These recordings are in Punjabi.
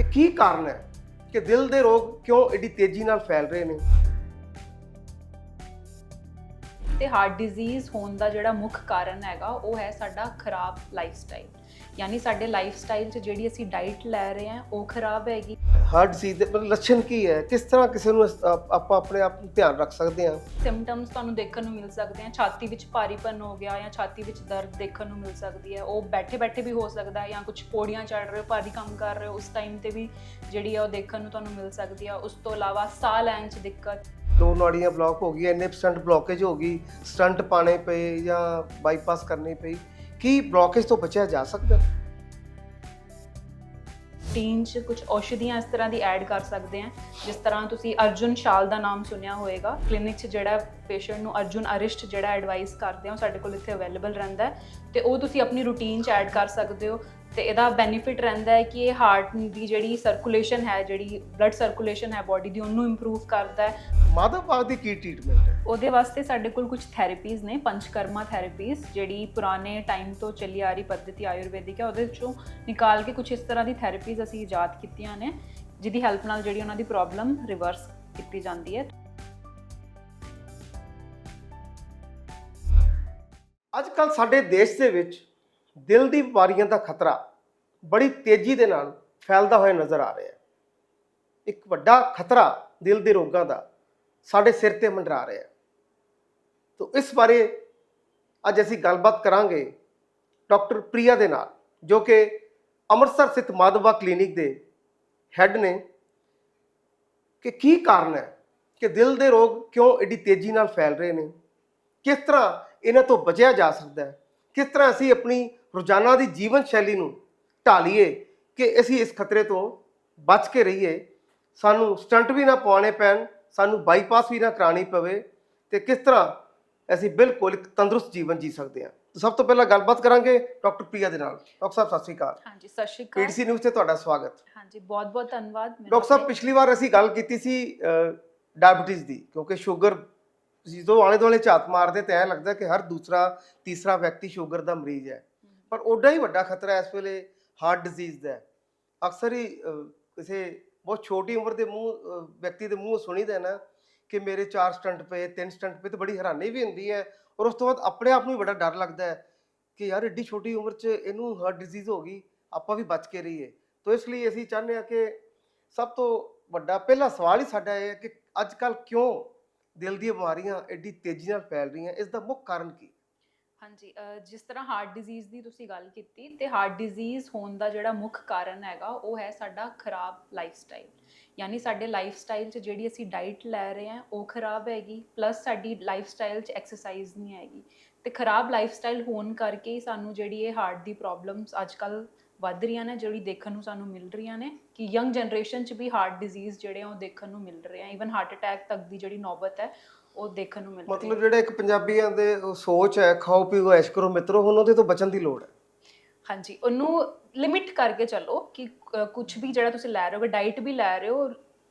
ਕਿ ਕੀ ਕਾਰਨ ਹੈ ਕਿ ਦਿਲ ਦੇ ਰੋਗ ਕਿਉਂ ਐਡੀ ਤੇਜ਼ੀ ਨਾਲ ਫੈਲ ਰਹੇ ਨੇ? ਤੇ ਹਾਰਟ ਡਿਜ਼ੀਜ਼ ਹੋਣ ਦਾ ਜਿਹੜਾ ਮੁੱਖ ਕਾਰਨ ਹੈਗਾ, ਉਹ ਹੈ ਸਾਡਾ ਖਰਾਬ ਲਾਈਫ ਸਟਾਈਲ ਯਾਨੀ ਸਾਡੇ ਲਾਈਫ ਸਟਾਈਲ 'ਚ ਜਿਹੜੀ ਅਸੀਂ ਡਾਈਟ ਲੈ ਰਹੇ ਹਾਂ, ਉਹ ਖਰਾਬ ਹੈਗੀ। ਹਾਰਟ ਡਿਜ਼ੀਜ਼ ਦੇ ਮਤਲਬ ਲੱਛਣ ਕੀ ਹੈ? ਕਿਸ ਤਰ੍ਹਾਂ ਕਿਸੇ ਨੂੰ ਆਪ- ਆਪਾਂ ਆਪਣੇ ਆਪ ਨੂੰ ਧਿਆਨ ਰੱਖ ਸਕਦੇ ਹਾਂ? ਸਿੰਪਟਮਸ ਤੁਹਾਨੂੰ ਦੇਖਣ ਨੂੰ ਮਿਲ ਸਕਦੇ ਆ। ਛਾਤੀ ਵਿੱਚ ਭਾਰੀਪਨ ਹੋ ਗਿਆ ਜਾਂ ਛਾਤੀ ਵਿੱਚ ਦਰਦ ਦੇਖਣ ਨੂੰ ਮਿਲ ਸਕਦੀ ਹੈ। ਉਹ ਬੈਠੇ ਬੈਠੇ ਵੀ ਹੋ ਸਕਦਾ ਹੈ ਜਾਂ ਕੁਝ ਪੌੜੀਆਂ ਚੜ ਰਹੇ ਹੋ ਭਾਰੀ ਕੰਮ ਕਰ ਰਹੇ ਹੋ ਉਸ ਟਾਈਮ ਤੇ ਵੀ ਜਿਹੜੀ ਆ ਉਹ ਦੇਖਣ ਨੂੰ ਤੁਹਾਨੂੰ ਮਿਲ ਸਕਦੀ ਆ। ਉਸ ਤੋਂ ਇਲਾਵਾ ਸਾਹ ਲੈਣ 'ਚ ਦਿੱਕਤ। ਦੋ ਨਾੜੀਆਂ ਬਲੌਕ ਹੋ ਗਈਆਂ ਇੰਨੇ ਪਰਸੈਂਟ ਬਲੌਕੇਜ ਹੋ ਗਈ ਸਟੰਟ ਪਾਣੇ ਪਏ ਜਾਂ ਬਾਈਪਾਸ ਕਰਨੀ ਪਈ ਕੀ ਬਲੌਕੇਜ ਤੋਂ ਬਚਿਆ ਜਾ ਸਕਦਾ? ਟੀਨ 'ਚ ਕੁਝ ਔਸ਼ਧੀਆਂ ਇਸ ਤਰ੍ਹਾਂ ਦੀ ਐਡ ਕਰ ਸਕਦੇ ਆ ਜਿਸ ਤਰ੍ਹਾਂ ਤੁਸੀਂ ਅਰਜੁਨ ਸ਼ਾਲ ਦਾ ਨਾਮ ਸੁਣਿਆ ਹੋਵੇਗਾ। ਕਲੀਨਿਕ 'ਚ ਜਿਹੜਾ ਪੇਸ਼ੈਂਟ ਨੂੰ ਅਰਜੁਨ ਅਰਿਸ਼ਟ ਜਿਹੜਾ ਐਡਵਾਈਸ ਕਰਦੇ ਆ, ਉਹ ਸਾਡੇ ਕੋਲ ਇੱਥੇ ਅਵੇਲੇਬਲ ਰਹਿੰਦਾ ਤੇ ਉਹ ਤੁਸੀਂ ਆਪਣੀ ਰੂਟੀਨ 'ਚ ਐਡ ਕਰ ਸਕਦੇ ਹੋ। ਤੇ ਇਹਦਾ ਬੈਨੀਫਿਟ ਰਹਿੰਦਾ ਹੈ ਕਿ ਇਹ ਹਾਰਟ ਦੀ ਜਿਹੜੀ ਸਰਕੂਲੇਸ਼ਨ ਹੈ ਜਿਹੜੀ ਬਲੱਡ ਸਰਕੂਲੇਸ਼ਨ ਹੈ ਬਾਡੀ ਦੀ ਉਹਨੂੰ ਇੰਪਰੂਵ ਕਰਦਾ ਹੈ। ਮਾਧਵ ਬਾਗ ਦੀ ਕੀ ਟ੍ਰੀਟਮੈਂਟ ਹੈ? ਉਹਦੇ ਵਾਸਤੇ ਸਾਡੇ ਕੋਲ ਕੁਝ ਥੈਰੇਪੀਜ਼ ਨੇ ਪੰਚਕਰਮਾ ਥੈਰੇਪੀਜ਼ ਜਿਹੜੀ ਪੁਰਾਣੇ ਟਾਈਮ ਤੋਂ ਚੱਲੀ ਆ ਰਹੀ ਪੱਧਤੀ ਆਯੁਰਵੈਦਿਕ ਹੈ ਉਹਦੇ ਵਿੱਚੋਂ ਨਿਕਾਲ ਕੇ ਕੁਝ ਇਸ ਤਰ੍ਹਾਂ ਦੀ ਥੈਰੇਪੀਜ਼ ਅਸੀਂ ਇਜਾਦ ਕੀਤੀਆਂ ਨੇ ਜਿਹਦੀ ਹੈਲਪ ਨਾਲ ਜਿਹੜੀ ਉਹਨਾਂ ਦੀ ਪ੍ਰੋਬਲਮ ਰਿਵਰਸ ਕੀਤੀ ਜਾਂਦੀ ਹੈ। ਅੱਜ ਕੱਲ ਸਾਡੇ ਦੇਸ਼ ਦੇ ਵਿੱਚ ਦਿਲ ਦੀ ਬਿਮਾਰੀਆਂ ਦਾ ਖਤਰਾ ਬੜੀ ਤੇਜ਼ੀ ਦੇ ਨਾਲ ਫੈਲਦਾ ਹੋਇਆ ਨਜ਼ਰ ਆ ਰਿਹਾ ਹੈ। ਇੱਕ ਵੱਡਾ ਖਤਰਾ ਦਿਲ ਦੇ ਰੋਗਾਂ ਦਾ ਸਾਡੇ ਸਿਰ ਤੇ ਮੰਡਰਾ ਰਿਹਾ ਹੈ। ਤਾਂ ਇਸ ਬਾਰੇ ਅੱਜ ਅਸੀਂ ਗੱਲਬਾਤ ਕਰਾਂਗੇ ਡਾਕਟਰ ਪ੍ਰਿਆ ਦੇ ਨਾਲ, ਜੋ ਕਿ ਅੰਮ੍ਰਿਤਸਰ ਸਥਿਤ ਮਾਧਵਾ ਕਲੀਨਿਕ ਦੇ ਹੈੱਡ ਨੇ, ਕਿ ਕੀ ਕਾਰਨ ਹੈ ਕਿ ਦਿਲ ਦੇ ਰੋਗ ਕਿਉਂ ਐਡੀ ਤੇਜ਼ੀ ਨਾਲ ਫੈਲ ਰਹੇ ਨੇ? ਕਿਸ ਤਰ੍ਹਾਂ ਇਹਨਾਂ ਤੋਂ ਬਚਿਆ ਜਾ ਸਕਦਾ ਹੈ? ਕਿਸ ਤਰ੍ਹਾਂ ਅਸੀਂ ਆਪਣੀ ਰੋਜ਼ਾਨਾ ਦੀ ਜੀਵਨ ਸ਼ੈਲੀ ਨੂੰ ਢਾਲੀਏ ਕਿ ਅਸੀਂ ਇਸ ਖਤਰੇ ਤੋਂ ਬਚ ਕੇ ਰਹੀਏ। ਸਾਨੂੰ ਸਟੰਟ ਵੀ ਨਾ ਪਾਉਣੇ ਪੈਣ ਸਾਨੂੰ ਬਾਈਪਾਸ ਵੀ ਨਾ ਕਰਾਣੀ ਪਵੇ ਤੇ ਕਿਸ ਤਰ੍ਹਾਂ ਅਸੀਂ ਬਿਲਕੁਲ ਇੱਕ ਤੰਦਰੁਸਤ ਜੀਵਨ ਜੀ ਸਕਦੇ ਹਾਂ। ਸਭ ਤੋਂ ਪਹਿਲਾਂ ਗੱਲਬਾਤ ਕਰਾਂਗੇ ਡਾਕਟਰ ਪ੍ਰਿਆ ਦੇ ਨਾਲ। ਡਾਕਟਰ ਸਾਹਿਬ ਸਤਿ ਸ਼੍ਰੀ ਅਕਾਲ। ਹਾਂਜੀ ਸਤਿ ਸ਼੍ਰੀ ਅਕਾਲ। ਪੀਡੀਸੀ ਨਿਊਜ਼ ਤੇ ਤੁਹਾਡਾ ਸਵਾਗਤ। ਹਾਂਜੀ ਬਹੁਤ ਬਹੁਤ ਧੰਨਵਾਦ। ਡਾਕਟਰ ਸਾਹਿਬ ਪਿਛਲੀ ਵਾਰ ਅਸੀਂ ਗੱਲ ਕੀਤੀ ਸੀ ਡਾਇਬੀਟੀਜ਼ ਦੀ ਕਿਉਂਕਿ ਸ਼ੂਗਰ ਜਦੋਂ ਆਲੇ ਦੁਆਲੇ ਝਾਤ ਮਾਰਦੇ ਤਾਂ ਐਂ ਲੱਗਦਾ ਕਿ ਹਰ ਦੂਸਰਾ ਤੀਸਰਾ ਵਿਅਕਤੀ ਸ਼ੂਗਰ ਦਾ ਮਰੀਜ਼ ਹੈ। ਪਰ ਓਡਾ ਹੀ ਵੱਡਾ ਖਤਰਾ ਇਸ ਵੇਲੇ ਹਾਰਟ ਡਿਜ਼ੀਜ਼ ਦਾ ਹੈ। ਅਕਸਰ ਹੀ ਕਿਸੇ ਬਹੁਤ ਛੋਟੀ ਉਮਰ ਦੇ ਮੂੰਹ ਵਿਅਕਤੀ ਦੇ ਮੂੰਹ ਸੁਣੀਦਾ ਹੈ ਨਾ ਕਿ ਮੇਰੇ ਚਾਰ ਸਟੰਟ ਪਏ, ਤਿੰਨ ਸਟੰਟ ਪਏ ਤੇ ਬੜੀ ਹੈਰਾਨੀ ਵੀ ਹੁੰਦੀ ਹੈ ਔਰ ਉਸ ਤੋਂ ਬਾਅਦ ਆਪਣੇ ਆਪ ਨੂੰ ਵੀ ਬੜਾ ਡਰ ਲੱਗਦਾ ਹੈ ਕਿ ਯਾਰ ਏਡੀ ਛੋਟੀ ਉਮਰ 'ਚ ਇਹਨੂੰ ਹਾਰਟ ਡਿਜ਼ੀਜ਼ ਹੋ ਗਈ, ਆਪਾਂ ਵੀ ਬਚ ਕੇ ਰਹੀਏ। ਤੋ ਇਸ ਲਈ ਅਸੀਂ ਚਾਹੁੰਦੇ ਹਾਂ ਕਿ ਸਭ ਤੋਂ ਵੱਡਾ ਪਹਿਲਾ ਸਵਾਲ ਹੀ ਸਾਡਾ ਇਹ ਹੈ ਕਿ ਅੱਜ ਕੱਲ ਕਿਉਂ ਦਿਲ ਦੀਆਂ ਬਿਮਾਰੀਆਂ ਐਡੀ ਤੇਜ਼ੀ ਨਾਲ ਫੈਲ ਰਹੀਆਂ, ਇਸ ਦਾ ਮੁੱਖ ਕਾਰਨ ਕੀ? ਹਾਂਜੀ ਜਿਸ ਤਰ੍ਹਾਂ ਹਾਰਟ ਡਿਜ਼ੀਜ਼ ਦੀ ਤੁਸੀਂ ਗੱਲ ਕੀਤੀ, ਤੇ ਹਾਰਟ ਡਿਜ਼ੀਜ਼ ਹੋਣ ਦਾ ਜਿਹੜਾ ਮੁੱਖ ਕਾਰਨ ਹੈਗਾ, ਉਹ ਹੈ ਸਾਡਾ ਖਰਾਬ ਲਾਈਫ ਸਟਾਈਲ ਯਾਨੀ ਸਾਡੇ ਲਾਈਫ ਸਟਾਈਲ 'ਚ ਜਿਹੜੀ ਅਸੀਂ ਡਾਈਟ ਲੈ ਰਹੇ ਹਾਂ, ਉਹ ਖਰਾਬ ਹੈਗੀ ਪਲੱਸ ਸਾਡੀ ਲਾਈਫ ਸਟਾਈਲ 'ਚ ਐਕਸਰਸਾਈਜ਼ ਨਹੀਂ ਹੈਗੀ। ਤੇ ਖਰਾਬ ਲਾਈਫ ਸਟਾਈਲ ਹੋਣ ਕਰਕੇ ਹੀ ਸਾਨੂੰ ਜਿਹੜੀ ਇਹ ਹਾਰਟ ਦੀ ਪ੍ਰੋਬਲਮਸ ਅੱਜਕੱਲ ਵੱਧ ਰਹੀਆਂ ਨੇ, ਜਿਹੜੀ ਦੇਖਣ ਨੂੰ ਸਾਨੂੰ ਮਿਲ ਰਹੀਆਂ ਨੇ, ਕਿ ਯੰਗ ਜਨਰੇਸ਼ਨ 'ਚ ਵੀ ਹਾਰਟ ਡਿਜ਼ੀਜ਼ ਜਿਹੜੇ ਆ, ਉਹ ਦੇਖਣ ਨੂੰ ਮਿਲ ਰਹੇ ਆ। ਇਵਨ ਹਾਰਟ ਅਟੈਕ ਤੱਕ ਦੀ ਜਿਹੜੀ ਨੌਬਤ ਹੈ ਉਹ ਦੇਖਣ ਨੂੰ ਮਿਲ ਰਹੀ ਹੈ ਮਤਲਬ ਜਿਹੜਾ ਇੱਕ ਪੰਜਾਬੀਆਂ ਦੇ ਉਹ ਸੋਚ ਹੈ ਖਾਓ ਪੀਓ ਐਸ਼ ਕਰੋ ਮਿੱਤਰੋ ਹੁਣ ਉਹਦੇ ਤੋਂ ਬਚਣ ਦੀ ਲੋੜ ਹੈ। ਹਾਂਜੀ ਉਹਨੂੰ ਲਿਮਿਟ ਕਰਕੇ ਚੱਲੋ ਕਿ ਕੁਝ ਵੀ ਜਿਹੜਾ ਤੁਸੀਂ ਲੈ ਰਹੇ ਹੋ ਡਾਈਟ ਵੀ ਲੈ ਰਹੇ ਹੋ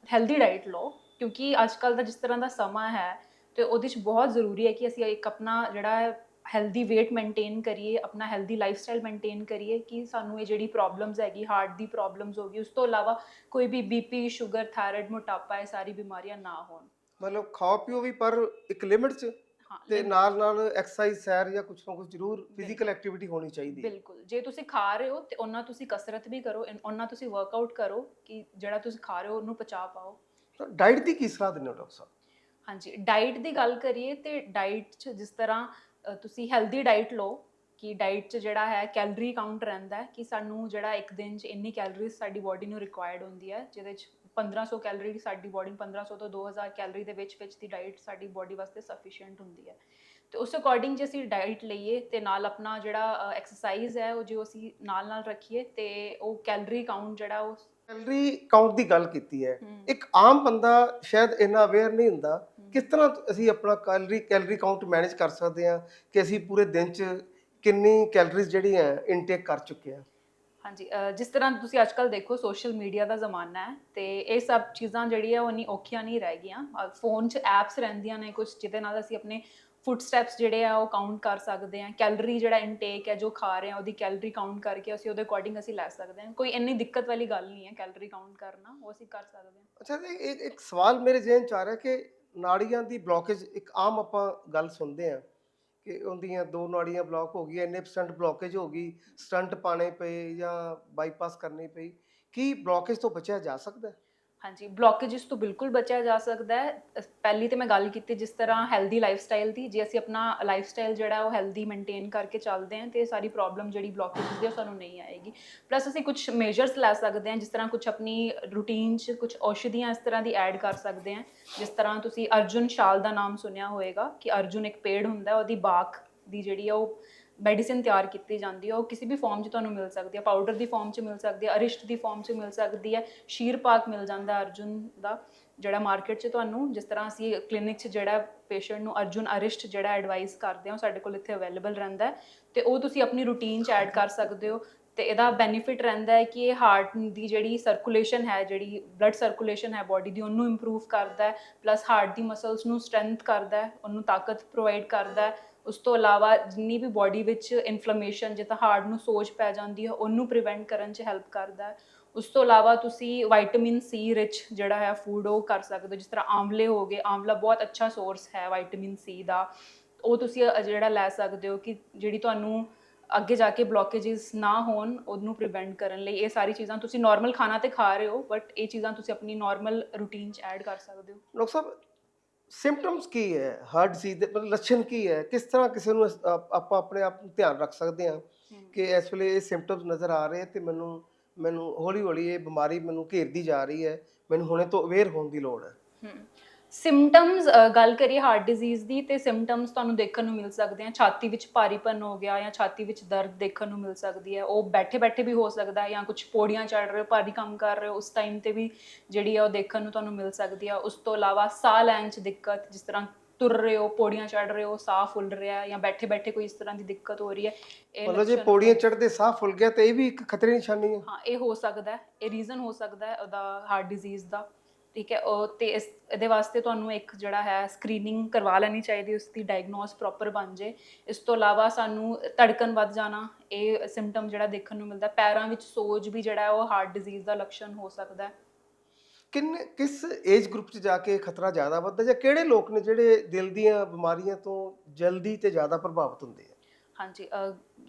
ਹੈਲਦੀ ਡਾਈਟ ਲਓ ਕਿਉਂਕਿ ਅੱਜ ਕੱਲ ਦਾ ਜਿਸ ਤਰ੍ਹਾਂ ਦਾ ਸਮਾਂ ਹੈ ਤੇ ਉਹਦੇ ਵਿੱਚ ਬਹੁਤ ਜ਼ਰੂਰੀ ਹੈ ਕਿ ਅਸੀਂ ਇੱਕ ਆਪਣਾ ਜਿਹੜਾ ਹੈਲਦੀ weight ਮੇਨਟੇਨ ਕਰੀਏ ਆਪਣਾ ਹੈਲਦੀ ਲਾਈਫਸਟਾਈਲ ਮੇਨਟੇਨ ਕਰੀਏ ਕਿ ਸਾਨੂੰ ਇਹ ਜਿਹੜੀ ਪ੍ਰੋਬਲਮਸ ਹੈਗੀ ਹਾਰਟ ਦੀ ਪ੍ਰੋਬਲਮਸ ਹੋਗੀ ਉਸ ਤੋਂ ਇਲਾਵਾ ਕੋਈ ਵੀ ਬੀਪੀ ਸ਼ੂਗਰ ਥਾਇਰਾਇਡ ਮੋਟਾਪਾ ਇਹ ਸਾਰੀ ਬਿਮਾਰੀਆਂ ਨਾ ਹੋਣ। ਮਤਲਬ ਖਾਓ ਪੀਓ ਵੀ ਪਰ ਇੱਕ ਲਿਮਿਟ 'ਚ ਹਾਂ ਤੇ limit- ਨਾਲ ਨਾਲ ਐਕਸਰਸਾਈਜ਼ ਸੈਰ ਜਾਂ ਕੁਝ ਨਾ ਕੁਝ ਜ਼ਰੂਰ ਫਿਜ਼ੀਕਲ ਐਕਟੀਵਿਟੀ ਹੋਣੀ ਚਾਹੀਦੀ ਹੈ। ਬਿਲਕੁਲ। ਜੇ ਤੁਸੀਂ ਖਾ ਰਹੇ ਹੋ ਤੇ ਉਹਨਾਂ ਤੁਸੀਂ ਕਸਰਤ ਵੀ ਕਰੋ ਇਨ- ਉਹਨਾਂ ਤੁਸੀਂ ਵਰਕਆਊਟ ਕਰੋ ਕਿ ਜਿਹੜਾ ਤੁਸੀਂ ਖਾ ਰਹੇ ਹੋ ਉਹਨੂੰ ਪਚਾ ਪਾਓ। ਡਾਈਟ ਦੀ ਕੀ ਸਲਾਹ ਦਿੰਦੇ ਹੋ ਡਾਕਟਰ ਸਾਹਿਬ? ਹਾਂਜੀ ਡਾਈਟ ਦੀ ਗੱਲ ਕਰੀਏ ਤੇ ਡਾਈਟ 'ਚ ਜਿਸ ਤਰ੍ਹਾਂ ਅ, ਤੁਸੀਂ ਹੈਲਦੀ ਡਾਈਟ ਲਓ ਕਿ ਡਾਈਟ 'ਚ ਜਿਹੜਾ ਹੈ ਕੈਲਰੀ ਕਾਊਂਟ ਰਹਿੰਦਾ ਹੈ ਕਿ ਸਾਨੂੰ ਜਿਹੜਾ ਇੱਕ ਦਿਨ 'ਚ ਇੰਨੀ ਕੈਲਰੀਜ਼ ਸਾਡੀ ਬਾਡੀ ਨੂੰ ਰਿਕੁਆਇਰਡ ਹੁੰਦੀ ਹੈ ਜਿਹਦੇ 'ਚ 1500 ਕੈਲਰੀ ਸਾਡੀ ਬਾਡੀ 1500 ਤੋਂ 2000 ਕੈਲਰੀ ਦੇ ਵਿੱਚ ਵਿੱਚ ਦੀ ਡਾਈਟ ਸਾਡੀ ਬਾਡੀ ਵਾਸਤੇ ਸਫੀਸ਼ੀਐਂਟ ਹੁੰਦੀ ਹੈ। ਤੇ ਉਸ ਅਕੋਰਡਿੰਗ ਜੇ ਅਸੀਂ ਡਾਈਟ ਲਈਏ ਤੇ ਨਾਲ ਆਪਣਾ ਜਿਹੜਾ ਐਕਸਰਸਾਈਜ਼ ਹੈ ਉਹ ਜੋ ਅਸੀਂ ਨਾਲ ਨਾਲ ਰੱਖੀਏ ਤੇ ਉਹ ਕੈਲਰੀ ਕਾਊਂਟ ਜਿਹੜਾ ਉਹ ਕੈਲਰੀ ਕਾਊਂਟ ਦੀ ਗੱਲ ਕੀਤੀ ਹੈ। ਇੱਕ ਆਮ ਬੰਦਾ ਸ਼ਾਇਦ ਇੰਨਾ ਅਵੇਅਰ ਨਹੀਂ ਹੁੰਦਾ। ਕਿਸ ਤਰ੍ਹਾਂ ਅਸੀਂ ਆਪਣਾ ਕੈਲਰੀ ਕੈਲਰੀ ਕਾਊਂਟ ਮੈਨੇਜ ਕਰ ਸਕਦੇ ਹਾਂ ਕਿ ਅਸੀਂ ਪੂਰੇ ਦਿਨ 'ਚ ਕਿੰਨੀ ਕੈਲਰੀਜ਼ ਜਿਹੜੀ ਹੈ ਇਨਟੇਕ ਕਰ ਚੁੱਕੇ ਹਾਂ। ਹਾਂਜੀ ਜਿਸ ਤਰ੍ਹਾਂ ਤੁਸੀਂ ਅੱਜਕੱਲ ਦੇਖੋ ਸੋਸ਼ਲ ਮੀਡੀਆ ਦਾ ਜ਼ਮਾਨਾ ਹੈ ਤੇ ਇਹ ਸਭ ਚੀਜ਼ਾਂ ਜਿਹੜੀ ਉਹ ਨਹੀਂ ਔਖੀਆਂ ਨਹੀਂ ਰਹਿ ਗਈਆਂ। ਫੋਨ 'ਚ ਐਪਸ ਰਹਿੰਦੀਆਂ ਨੇ ਕੁਝ ਜਿਹਦੇ ਨਾਲ ਅਸੀਂ ਆਪਣੇ ਫੁੱਟ ਸਟੈਪਸ ਜਿਹੜੇ ਆ ਉਹ ਕਾਊਂਟ ਕਰ ਸਕਦੇ ਆ ਕੈਲਰੀ ਜਿਹੜਾ ਇਨਟੇਕ ਹੈ, ਜੋ ਖਾ ਰਹੇ ਆ ਉਹਦੀ ਕੈਲਰੀ ਕਾਊਂਟ ਕਰਕੇ ਅਸੀਂ ਉਹਦੇ ਅਕੋਰਡਿੰਗ ਅਸੀਂ ਲੈ ਸਕਦੇ ਹਾਂ। ਕੋਈ ਇੰਨੀ ਦਿੱਕਤ ਵਾਲੀ ਗੱਲ ਨਹੀਂ ਹੈ ਕੈਲਰੀ ਕਾਊਂਟ ਕਰਨਾ, ਉਹ ਅਸੀਂ ਕਰ ਸਕਦੇ ਹਾਂ। ਅੱਛਾ ਇੱਕ ਇੱਕ ਸਵਾਲ ਮੇਰੇ ਜ਼ਿਹਨ ਚ ਆ ਰਿਹਾ ਕਿ ਨਾੜੀਆਂ ਦੀ ਬਲੋਕੇਜ ਇੱਕ ਆਮ ਆਪਾਂ ਗੱਲ ਸੁਣਦੇ ਆ ਕਿ ਉਹਦੀਆਂ ਦੋ ਨਾੜੀਆਂ ਬਲੌਕ ਹੋ ਗਈਆਂ, ਇੰਨੇ ਪਰਸੈਂਟ ਬਲੋਕੇਜ ਹੋ ਗਈ ਸਟੰਟ ਪਾਣੇ ਪਏ ਜਾਂ ਬਾਈਪਾਸ ਕਰਨੀ ਪਈ ਕੀ ਬਲੋਕੇਜ ਤੋਂ ਬਚਿਆ ਜਾ ਸਕਦਾ? ਹੈ ਹਾਂਜੀ ਬਲੌਕੇजेस ਤੋਂ ਬਿਲਕੁਲ ਬਚਿਆ ਜਾ ਸਕਦਾ ਹੈ। ਪਹਿਲੀ ਤੇ ਮੈਂ ਗੱਲ ਕੀਤੀ ਜਿਸ ਤਰ੍ਹਾਂ ਹੈਲਦੀ ਲਾਈਫਸਟਾਈਲ ਦੀ, ਜੇ ਅਸੀਂ ਆਪਣਾ ਲਾਈਫਸਟਾਈਲ ਜਿਹੜਾ ਉਹ ਹੈਲਦੀ ਮੇਨਟੇਨ ਕਰਕੇ ਚੱਲਦੇ ਹਾਂ ਤੇ ਇਹ ਸਾਰੀ ਪ੍ਰੋਬਲਮ ਜਿਹੜੀ ਬਲੌਕੇजेस ਦੀ ਉਹ ਸਾਨੂੰ ਨਹੀਂ ਆਏਗੀ। ਪਲੱਸ ਅਸੀਂ ਕੁਝ ਮੇਜਰਸ ਲੈ ਸਕਦੇ ਹਾਂ, ਜਿਸ ਤਰ੍ਹਾਂ ਕੁਝ ਆਪਣੀ ਰੂਟੀਨ 'ਚ ਕੁਝ ਔਸ਼ਧੀਆਂ ਇਸ ਤਰ੍ਹਾਂ ਦੀ ਐਡ ਕਰ ਸਕਦੇ ਹਾਂ। ਜਿਸ ਤਰ੍ਹਾਂ ਤੁਸੀਂ ਅਰਜੁਨ ਸ਼ਾਲ ਦਾ ਨਾਮ ਸੁਣਿਆ ਹੋਵੇਗਾ ਕਿ ਅਰਜੁਨ ਇੱਕ ਪੇੜ ਹੁੰਦਾ, ਉਹਦੀ ਬਾਖ ਦੀ ਜਿਹੜੀ ਆ ਉਹ ਮੈਡੀਸਿਨ ਤਿਆਰ ਕੀਤੀ ਜਾਂਦੀ ਹੈ, ਉਹ ਕਿਸੇ ਵੀ ਫਾਰਮ 'ਚ ਤੁਹਾਨੂੰ ਮਿਲ ਸਕਦੀ ਹੈ ਪਾਊਡਰ ਦੀ ਫਾਰਮ 'ਚ ਮਿਲ ਸਕਦੀ ਹੈ, ਅਰਿਸ਼ਟ ਦੀ ਫਾਰਮ 'ਚ ਮਿਲ ਸਕਦੀ ਹੈ, ਸ਼ੀਰ ਪਾਕ ਮਿਲ ਜਾਂਦਾ ਅਰਜੁਨ ਦਾ, ਜਿਹੜਾ ਮਾਰਕੀਟ 'ਚ ਤੁਹਾਨੂੰ ਜਿਸ ਤਰ੍ਹਾਂ ਅਸੀਂ ਕਲੀਨਿਕ 'ਚ ਜਿਹੜਾ ਪੇਸ਼ੈਂਟ ਨੂੰ ਅਰਜੁਨ ਅਰਿਸ਼ਟ ਜਿਹੜਾ ਐਡਵਾਈਸ ਕਰਦੇ ਹਾਂ, ਉਹ ਸਾਡੇ ਕੋਲ ਇੱਥੇ ਅਵੇਲੇਬਲ ਰਹਿੰਦਾ ਹੈ, ਤੇ ਉਹ ਤੁਸੀਂ ਆਪਣੀ ਰੂਟੀਨ 'ਚ ਐਡ ਕਰ ਸਕਦੇ ਹੋ, ਤੇ ਇਹਦਾ ਬੈਨੀਫਿਟ ਰਹਿੰਦਾ ਹੈ ਕਿ ਇਹ ਹਾਰਟ ਦੀ ਜਿਹੜੀ ਸਰਕੂਲੇਸ਼ਨ ਹੈ, ਜਿਹੜੀ ਬਲੱਡ ਸਰਕੂਲੇਸ਼ਨ ਹੈ ਬਾਡੀ ਦੀ, ਉਹਨੂੰ ਇੰਪਰੂਵ ਕਰਦਾ ਹੈ ਪਲੱਸ ਹਾਰਟ ਦੀ ਮਸਲਸ ਨੂੰ ਸਟਰੈਂਥ ਕਰਦਾ ਹੈ, ਉਹਨੂੰ ਤਾਕਤ ਪ੍ਰੋਵਾਈਡ ਕਰਦਾ ਹੈ ਉਸ ਤੋਂ ਇਲਾਵਾ ਜਿੰਨੀ ਵੀ ਬਾਡੀ ਵਿੱਚ ਇਨਫਲੇਮੇਸ਼ਨ ਜਿੱਦਾਂ ਹਾਰਟ ਨੂੰ ਸੋਜ ਪੈ ਜਾਂਦੀ ਹੈ, ਉਹਨੂੰ ਪ੍ਰੀਵੈਂਟ ਕਰਨ 'ਚ ਹੈਲਪ ਕਰਦਾ ਹੈ। ਉਸ ਤੋਂ ਇਲਾਵਾ ਤੁਸੀਂ ਵਿਟਾਮਿਨ ਸੀ ਰਿਚ ਜਿਹੜਾ ਹੈ ਫੂਡ ਉਹ ਕਰ ਸਕਦੇ ਹੋ। ਜਿਸ ਤਰ੍ਹਾਂ ਆਮਲੇ ਹੋ ਗਏ ਆਮਲਾ ਬਹੁਤ ਅੱਛਾ ਸੋਰਸ ਹੈ ਵਿਟਾਮਿਨ ਸੀ ਦਾ। ਉਹ ਤੁਸੀਂ ਜਿਹੜਾ ਲੈ ਸਕਦੇ ਹੋ ਕਿ ਜਿਹੜੀ ਤੁਹਾਨੂੰ ਅੱਗੇ ਜਾ ਕੇ ਬਲੋਕੇजेस ਨਾ ਹੋਣ, ਉਹਨੂੰ ਪ੍ਰੀਵੈਂਟ ਕਰਨ ਲਈ। ਇਹ ਸਾਰੀ ਚੀਜ਼ਾਂ ਤੁਸੀਂ ਨਾਰਮਲ ਖਾਣਾ ਤੇ ਖਾ ਰਹੇ ਹੋ ਬਟ ਇਹ ਚੀਜ਼ਾਂ ਤੁਸੀਂ ਆਪਣੀ ਨਾਰਮਲ ਰੂਟੀਨ 'ਚ ਐਡ ਕਰ ਸਕਦੇ ਹੋ। ਡਾਕਟਰ ਸਾਹਿਬ ਸਿੰਪਟਮਸ ਕੀ ਹੈ? ਹਾਰਟ ਡਿਜ਼ੀਜ਼ ਦੇ ਮਤਲਬ ਲੱਛਣ ਕੀ ਹੈ? ਕਿਸ ਤਰ੍ਹਾਂ ਕਿਸੇ ਨੂੰ ਆਪ- ਆਪਾਂ ਆਪਣੇ ਆਪ ਨੂੰ ਧਿਆਨ ਰੱਖ ਸਕਦੇ ਹਾਂ ਕਿ ਇਸ ਵੇਲੇ ਇਹ ਸਿੰਪਟਮਸ ਨਜ਼ਰ ਆ ਰਹੇ ਤੇ ਮੈਨੂੰ ਮੈਨੂੰ ਹੌਲੀ ਹੌਲੀ ਇਹ ਬਿਮਾਰੀ ਮੈਨੂੰ ਘੇਰਦੀ ਜਾ ਰਹੀ ਹੈ। ਮੈਨੂੰ ਹੁਣੇ ਤੋਂ ਅਵੇਅਰ ਹੋਣ ਦੀ ਲੋੜ ਹੈ। ਸਿੰਪਟਮਸ ਗੱਲ ਕਰੀਏ ਹਾਰਟ ਡਿਜ਼ੀਜ਼ ਦੀ ਤੇ ਸਿੰਪਟਮਸ ਤੁਹਾਨੂੰ ਦੇਖਣ ਨੂੰ ਮਿਲ ਸਕਦੇ ਆ। ਛਾਤੀ ਵਿੱਚ ਭਾਰੀਪਨ ਹੋ ਗਿਆ ਜਾਂ ਛਾਤੀ ਵਿੱਚ ਦਰਦ ਦੇਖਣ ਨੂੰ ਮਿਲ ਸਕਦੀ ਹੈ। ਉਹ ਬੈਠੇ ਬੈਠੇ ਵੀ ਹੋ ਸਕਦਾ ਹੈ ਜਾਂ ਕੁਝ ਪੌੜੀਆਂ ਚੜ ਰਹੇ ਹੋ ਭਾਰੀ ਕੰਮ ਕਰ ਰਹੇ ਹੋ ਉਸ ਟਾਈਮ ਤੇ ਵੀ ਜਿਹੜੀ ਹੈ ਉਹ ਦੇਖਣ ਨੂੰ ਤੁਹਾਨੂੰ ਮਿਲ ਸਕਦੀ ਹੈ। ਉਸ ਤੋਂ ਇਲਾਵਾ ਸਾਹ ਲੈਣ 'ਚ ਦਿੱਕਤ ਜਿਸ ਤਰ੍ਹਾਂ ਤੁਰ ਰਹੇ ਹੋ ਪੌੜੀਆਂ ਚੜ ਰਹੇ ਹੋ ਸਾਹ ਫੁੱਲ ਰਿਹਾ ਜਾਂ ਬੈਠੇ ਬੈਠੇ ਕੋਈ ਇਸ ਤਰ੍ਹਾਂ ਦੀ ਦਿੱਕਤ ਹੋ ਰਹੀ ਹੈ ਇਹ ਮਤਲਬ ਜੇ ਲੱਛਣ- ਪੌੜੀਆਂ ਚੜ੍ਹਦੇ ਸਾਹ ਫੁੱਲ ਗਿਆ ਤੇ ਇਹ ਵੀ ਇੱਕ ਖਤਰੇ ਦੀ ਨਿਸ਼ਾਨੀ ਹੈ। ਹਾਂ ਇਹ ਹੋ ਸਕਦਾ ਹੈ ਇਹ ਰੀਜ਼ਨ ਹੋ ਸਕਦਾ ਹੈ ਉਹਦਾ ਹਾਰਟ ਡਿਜ਼ੀਜ਼ ਦਾ। ਠੀਕ ਹੈ ਉਹ ਤੇ ਇਸ ਇਹਦੇ ਵਾਸਤੇ ਤੁਹਾਨੂੰ ਇੱਕ ਜਿਹੜਾ ਹੈ ਸਕਰੀਨਿੰਗ ਕਰਵਾ ਲੈਣੀ ਚਾਹੀਦੀ ਉਸ ਦੀ ਡਾਇਗਨੋਸ ਪ੍ਰੋਪਰ ਬਣ ਜੇ। ਇਸ ਤੋਂ ਇਲਾਵਾ ਸਾਨੂੰ ਧੜਕਨ ਵੱਧ ਜਾਣਾ ਇਹ ਸਿੰਪਟਮ ਜਿਹੜਾ ਦੇਖਣ ਨੂੰ ਮਿਲਦਾ ਪੈਰਾਂ ਵਿੱਚ ਸੋਜ ਵੀ ਜਿਹੜਾ ਉਹ ਹਾਰਟ ਡਿਜ਼ੀਜ਼ ਦਾ ਲੱਛਣ ਹੋ ਸਕਦਾ ਹੈ। ਕਿੰਨ ਕਿਸ ਏਜ ਗਰੁੱਪ 'ਚ ਜਾ ਕੇ ਖਤਰਾ ਜ਼ਿਆਦਾ ਵੱਧਦਾ ਜਾਂ ਕਿਹੜੇ ਲੋਕ ਨੇ ਜਿਹੜੇ ਦਿਲ ਦੀਆਂ ਬਿਮਾਰੀਆਂ ਤੋਂ ਜਲਦੀ ਤੇ ਜ਼ਿਆਦਾ ਪ੍ਰਭਾਵਿਤ ਹੁੰਦੇ ਆ? ਹਾਂਜੀ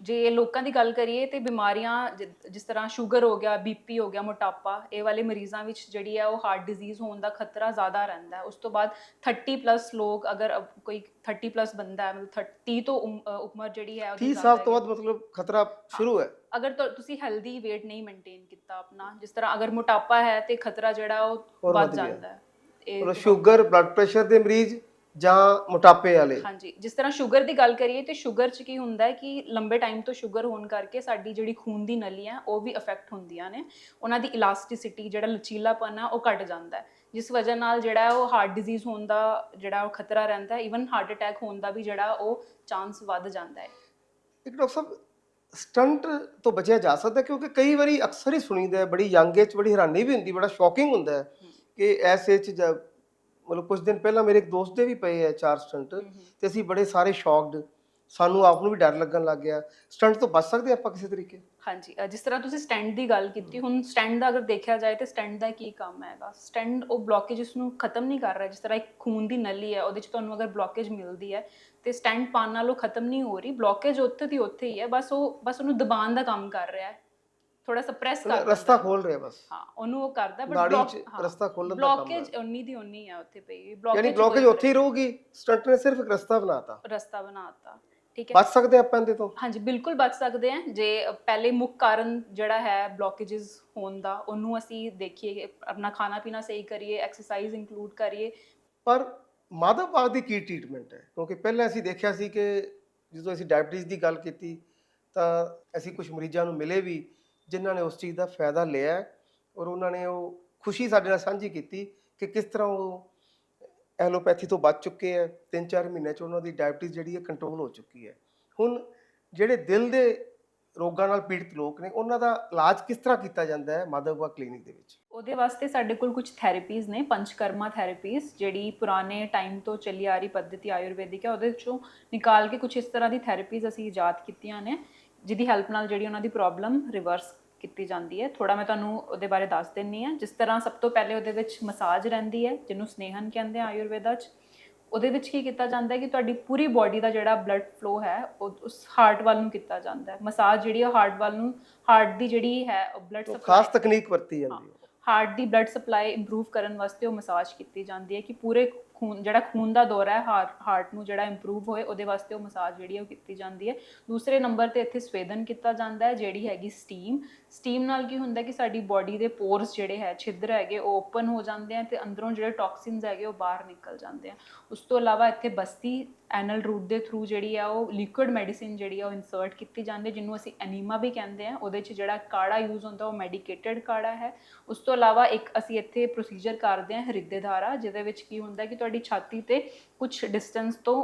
ਜੇ ਲੋਕਾਂ ਦੀ ਗੱਲ ਕਰੀਏ ਤੇ ਬਿਮਾਰੀਆਂ ਜਿ- ਜਿਸ ਤਰ੍ਹਾਂ ਸ਼ੂਗਰ ਹੋ ਗਿਆ ਬੀਪੀ ਹੋ ਗਿਆ ਮੋਟਾਪਾ ਇਹ ਵਾਲੇ ਮਰੀਜ਼ਾਂ ਵਿੱਚ ਜਿਹੜੀ ਹੈ ਉਹ ਹਾਰਟ ਡਿਜ਼ੀਜ਼ ਹੋਣ ਦਾ ਖਤਰਾ ਜ਼ਿਆਦਾ ਰਹਿੰਦਾ ਹੈ ਉਸ ਤੋਂ ਬਾਅਦ 30 ਪਲੱਸ ਲੋਕ ਅਗਰ ਅ- ਕੋਈ 30 ਪਲੱਸ ਬੰਦਾ ਹੈ ਮਤਲਬ 30 ਤੋਂ ਉਮ- ਅ, ਉਮਰ ਜਿਹੜੀ ਹੈ ਉਹਦੀ 30 ਜ਼ਿਆਦਾ ਸਾਲ। ਤੋਂ ਬਾਅਦ ਮਤਲਬ ਖਤਰਾ ਸ਼ੁਰੂ ਹੈ ਅਗਰ ਤੁ- ਤੁਸੀਂ ਹੈਲਦੀ weight ਨਹੀਂ ਮੇਨਟੇਨ ਕੀਤਾ ਆਪਣਾ ਜਿਸ ਤਰ੍ਹਾਂ ਅਗਰ ਮੋਟਾਪਾ ਹੈ ਤੇ ਖਤਰਾ ਜਿਹੜਾ ਉਹ ਵੱਧ ਵੱਧ ਗਿਆ। ਜਾਂਦਾ ਹੈ ਇਹ ਸ਼ੂਗਰ ਬਲੱਡ ਪ੍ਰੈਸ਼ਰ ਦੇ ਮਰੀਜ਼ ਜਾਂ ਮੋਟਾਪੇ ਵਾਲੇ? ਹਾਂਜੀ ਜਿਸ ਤਰ੍ਹਾਂ ਸ਼ੂਗਰ ਦੀ ਗੱਲ ਕਰੀਏ ਤੇ ਸ਼ੂਗਰ 'ਚ ਕੀ ਹੁੰਦਾ ਹੈ ਕਿ ਲੰਬੇ ਟਾਈਮ ਤੋਂ ਸ਼ੂਗਰ ਹੋਣ ਕਰਕੇ ਸਾਡੀ ਜਿਹੜੀ ਖੂਨ ਦੀ ਨਲੀ ਹੈ ਉਹ ਵੀ ਅਫੈਕਟ ਹੁੰਦੀਆਂ ਨੇ। ਉਹਨਾਂ ਦੀ ਇਲਾਸਟਿਸਿਟੀ ਜਿਹੜਾ ਲਚੀਲਾਪਨ ਹੈ ਉਹ ਘਟ ਜਾਂਦਾ ਹੈ। ਜਿਸ ਵਜ੍ਹਾ ਨਾਲ ਜਿਹੜਾ ਉਹ ਹਾਰਟ ਡਿਜ਼ੀਜ਼ ਹੋਣ ਦਾ ਜਿਹੜਾ ਉਹ ਖਤਰਾ ਰਹਿੰਦਾ ਹੈ ਇਵਨ ਹਾਰਟ ਅਟੈਕ ਹੋਣ ਦਾ ਵੀ ਜਿਹੜਾ ਉਹ ਚਾਂਸ ਵੱਧ ਜਾਂਦਾ ਹੈ। ਇੱਕ ਡਾਕਟਰ ਸਾਹਿਬ ਸਟੰਟ ਤੋਂ ਬਚਿਆ ਜਾ ਸਕਦਾ ਕਿਉਂਕਿ ਕਈ ਵਾਰੀ ਅਕਸਰ ਹੀ ਸੁਣੀਦਾ ਹੈ ਬੜੀ ਯੰਗ ਏਜ ਬੜੀ ਹੈਰਾਨੀ ਵੀ ਹੁੰਦੀ ਬੜਾ ਸ਼ੌਕਿੰਗ ਹੁੰਦਾ ਹੈ ਕਿ ਐਸੇ ਚ ਜਦ- ਮਤਲਬ ਕੁਝ ਦਿਨ ਪਹਿਲਾਂ ਮੇਰੇ ਇੱਕ ਦੋਸਤ ਦੇ ਵੀ ਪਏ ਆ ਚਾਰ ਸਟੰਟ ਤੇ ਅਸੀਂ ਬੜੇ ਸਾਰੇ ਸ਼ੌਕਡ ਸਾਨੂੰ ਆਪ ਨੂੰ ਵੀ ਡਰ ਲੱਗਣ ਲੱਗ ਗਿਆ। ਸਟੰਟ ਤੋਂ ਬਚ ਸਕਦੇ ਆਪਾਂ ਕਿਸੇ ਤਰੀਕੇ? ਹਾਂਜੀ ਅ, ਜਿਸ ਤਰ੍ਹਾਂ ਤੁਸੀਂ ਸਟੈਂਡ ਦੀ ਗੱਲ ਕੀਤੀ ਹੁਣ ਸਟੈਂਡ ਦਾ ਅਗਰ ਦੇਖਿਆ ਜਾਏ ਤੇ ਸਟੈਂਡ ਦਾ ਕੀ ਕੰਮ ਹੈਗਾ? ਸਟੈਂਡ ਉਹ ਬਲੋਕੇजेस ਨੂੰ ਖਤਮ ਨਹੀਂ ਕਰ ਰਿਹਾ ਜਿਸ ਤਰ੍ਹਾਂ ਇੱਕ ਖੂਨ ਦੀ ਨਲੀ ਹੈ ਉਹਦੇ ਚ ਤੁਹਾਨੂੰ ਅਗਰ ਬਲੋਕੇਜ ਮਿਲਦੀ ਹੈ ਤੇ ਸਟੈਂਡ ਪਾਉਣ ਨਾਲ ਉਹ ਖਤਮ ਨਹੀਂ ਹੋ ਰਹੀ ਬਲੋਕੇਜ ਉੱਥੇ ਦੀ ਉੱਥੇ ਹੀ ਹੈ ਬਸ ਉਹ ਬਸ ਉਹਨੂੰ ਦਬਾਉਣ ਦਾ ਕੰਮ ਕਰ ਰਿਹਾ ਹੈ ਥੋੜਾ ਸਪਰੈਸ ਕਰ ਰਸਤਾ ਖੋਲ ਰਿਹਾ ਬਸ। ਹਾਂ ਉਹਨੂੰ ਉਹ ਕਰਦਾ ਬਟ ਨਾੜੀ ਚ ਰਸਤਾ ਖੋਲਣ ਦਾ ਕੰਮ ਬਲੋਕੇਜ ਉਨੀ ਦੀ ਉਨੀ ਹੈ ਉੱਥੇ ਪਈ ਯਾਨੀ ਬਲੋਕੇਜ ਬਲੋਕੇਜ ਉੱਥੇ ਹੀ ਰਹੂਗੀ ਸਟੰਟ ਨੇ ਸਿਰਫ ਇੱਕ ਰਸਤਾ ਬਣਾਤਾ। ਰਸਤਾ ਬਣਾਤਾ ਠੀਕ ਹੈ। ਬਚ ਸਕਦੇ ਆਪਾਂ ਇਹਦੇ ਤੋਂ? ਹਾਂਜੀ ਬਿਲਕੁਲ ਬਚ ਸਕਦੇ ਆ। ਜੇ ਪਹਿਲੇ ਮੁੱਖ ਕਾਰਨ ਜਿਹੜਾ ਹੈ ਬਲੋਕੇजेस ਹੋਣ ਦਾ ਉਹਨੂੰ ਅਸੀਂ ਦੇਖੀਏ ਆਪਣਾ ਖਾਣਾ ਪੀਣਾ ਸਹੀ ਕਰੀਏ ਐਕਸਰਸਾਈਜ਼ ਇਨਕਲੂਡ ਕਰੀਏ। ਪਰ ਮਾਧਵਵਾਦ ਦੀ ਕੀ ਟ੍ਰੀਟਮੈਂਟ ਹੈ? ਕਿਉਂਕਿ ਪਹਿਲਾਂ ਅਸੀਂ ਦੇਖਿਆ ਸੀ ਕਿ ਜਦੋਂ ਅਸੀਂ ਡਾਇਬੀਟੀਜ਼ ਦੀ ਗੱਲ ਕੀਤੀ ਤਾਂ ਅਸੀਂ ਕੁਝ ਮਰੀਜ਼ਾਂ ਨੂੰ ਮਿਲੇ ਵੀ ਜਿਨ੍ਹਾਂ ਨੇ ਉਸ ਚੀਜ਼ ਦਾ ਫਾਇਦਾ ਲਿਆ ਔਰ ਉਹਨਾਂ ਨੇ ਉਹ ਖੁਸ਼ੀ ਸਾਡੇ ਨਾਲ ਸਾਂਝੀ ਕੀਤੀ ਕਿ ਕਿਸ ਤਰ੍ਹਾਂ ਉਹ ਐਲੋਪੈਥੀ ਤੋਂ ਬਚ ਚੁੱਕੇ ਹੈ 3-4 ਮਹੀਨਿਆਂ ਚ ਉਹਨਾਂ ਦੀ ਡਾਇਬਟੀਜ਼ ਜਿਹੜੀ ਹੈ ਕੰਟਰੋਲ ਹੋ ਚੁੱਕੀ ਹੈ। ਹੁਣ ਜਿਹੜੇ ਦਿਲ ਦੇ ਰੋਗਾਂ ਨਾਲ ਪੀੜਤ ਲੋਕ ਨੇ, ਉਹਨਾਂ ਦਾ ਇਲਾਜ ਕਿਸ ਤਰ੍ਹਾਂ ਕੀਤਾ ਜਾਂਦਾ ਹੈ ਮਾਧਵਵਾ ਕਲੀਨਿਕ ਦੇ ਵਿੱਚ? ਉਹਦੇ ਵਾਸਤੇ ਸਾਡੇ ਕੋਲ ਕੁਝ ਥੈਰੇਪੀਜ਼ ਨੇ, ਪੰਚਕਰਮਾ ਥੈਰੇਪੀਜ਼ ਜਿਹੜੀ ਪੁਰਾਣੇ ਟਾਈਮ ਤੋਂ ਚੱਲੀ ਆ ਰਹੀ ਪੱਧਤੀ ਆਯੁਰਵੈਦਿਕ ਹੈ, ਉਹਦੇ ਵਿੱਚੋਂ ਨਿਕਾਲ ਕੇ ਕੁਝ ਇਸ ਤਰ੍ਹਾਂ ਦੀ ਥੈਰੇਪੀਜ਼ ਅਸੀਂ ਇਜਾਦ ਕੀਤੀਆਂ ਨੇ, ਜਿਹਦੀ ਹੈਲਪ ਨਾਲ ਜਿਹੜੀ ਉਹਨਾਂ ਦੀ ਪ੍ਰੋਬਲਮ ਰਿਵਰਸ ਕੀਤੀ ਜਾਂਦੀ ਹੈ। ਥੋੜਾ ਮੈਂ ਤੁਹਾਨੂੰ ਉਹਦੇ ਬਾਰੇ ਦੱਸ ਦਿੰਨੀ ਆ ਜਿਸ ਤਰ੍ਹਾਂ ਸਭ ਤੋਂ ਪਹਿਲੇ ਉਹਦੇ ਵਿੱਚ ਮਸਾਜ ਰਹਿੰਦੀ ਹੈ ਜਿਹਨੂੰ ਸਨੇਹਨ ਕਹਿੰਦੇ ਆ ਆਯੁਰਵੇਦਾ 'ਚ। ਉਹਦੇ ਵਿੱਚ ਕੀ ਕੀਤਾ ਜਾਂਦਾ ਹੈ ਕਿ ਤੁਹਾਡੀ ਪੂਰੀ ਬਾਡੀ ਦਾ ਜਿਹੜਾ ਬਲੱਡ ਫਲੋ ਹੈ ਉਹ ਉਸ ਹਾਰਟ ਵੱਲ ਨੂੰ ਕੀਤਾ ਜਾਂਦਾ ਹੈ। ਮਸਾਜ ਜਿਹੜੀ ਹੈ ਹਾਰਟ ਵੱਲ ਨੂੰ ਹਾਰਟ ਦੀ ਜਿਹੜੀ ਹੈ ਬਲੱਡ ਤਾਂ ਸਪਲਾਈ ਖਾਸ ਤਕਨੀਕ ਵਰਤੀ ਜਾਂਦੀ ਹੈ। ਹਾਰਟ ਦੀ ਬਲੱਡ ਸਪਲਾਈ ਇੰਪਰੂਵ ਕਰਨ ਵਾਸਤੇ ਉਹ ਮਸਾਜ ਕੀਤੀ ਜਾਂਦੀ ਹੈ ਕਿ ਪੂਰੇ ਖੂਨ ਜਿਹੜਾ ਖੂਨ ਦਾ ਦੌਰਾ ਹੈ ਹਾਰਟ ਨੂੰ ਜਿਹੜਾ ਇੰਪਰੂਵ ਹੋਏ ਉਹਦੇ ਵਾਸਤੇ ਉਹ ਮਸਾਜ ਜਿਹੜੀ ਉਹ ਕੀਤੀ ਜਾਂਦੀ ਹੈ। ਦੂਸਰੇ ਨੰਬਰ ਤੇ ਇੱਥੇ ਸਵੇਦਨ ਕੀਤਾ ਜਾਂਦਾ ਹੈ ਜਿਹੜੀ ਹੈਗੀ ਸਟੀਮ ਸਟੀਮ ਨਾਲ ਕੀ ਹੁੰਦਾ ਕਿ ਸਾਡੀ ਬਾਡੀ ਦੇ ਪੋਰਸ ਜਿਹੜੇ ਹੈ ਛਿੱਦਰ ਹੈਗੇ ਉਹ ਓਪਨ ਹੋ ਜਾਂਦੇ ਆ ਤੇ ਅੰਦਰੋਂ ਜਿਹੜੇ ਟੌਕਸਿਨਸ ਹੈਗੇ ਉਹ ਬਾਹਰ ਨਿਕਲ ਜਾਂਦੇ ਆ ਉਸ ਤੋਂ ਇਲਾਵਾ ਇੱਥੇ ਬਸਤੀ ਐਨਲ ਰੂਟ ਦੇ ਥਰੂ ਜਿਹੜੀ ਆ ਉਹ ਲਿਕੁਇਡ ਮੈਡੀਸਿਨ ਜਿਹੜੀ ਆ ਉਹ ਇਨਸਰਟ ਕੀਤੀ ਜਾਂਦੀ ਹੈ, ਜਿਹਨੂੰ ਅਸੀਂ ਐਨੀਮਾ ਵੀ ਕਹਿੰਦੇ ਆ ਉਹਦੇ 'ਚ ਜਿਹੜਾ ਕਾੜਾ ਯੂਜ਼ ਹੁੰਦਾ ਉਹ ਮੈਡੀਕੇਟਡ ਕਾੜਾ ਹੈ। ਉਸ ਤੋਂ ਇਲਾਵਾ ਇੱਕ ਅਸੀਂ ਇੱਥੇ ਪ੍ਰੋਸੀਜਰ ਕਰਦੇ ਹਾਂ ਹਿਰਦੇ ਧਾਰਾ ਜਿਹਦੇ ਵਿੱਚ ਕੀ ਹੁੰਦਾ ਕਿ ਤੁਹਾਡੀ ਛਾਤੀ ਤੇ ਕੁਝ ਡਿਸਟੈਂਸ ਤੋਂ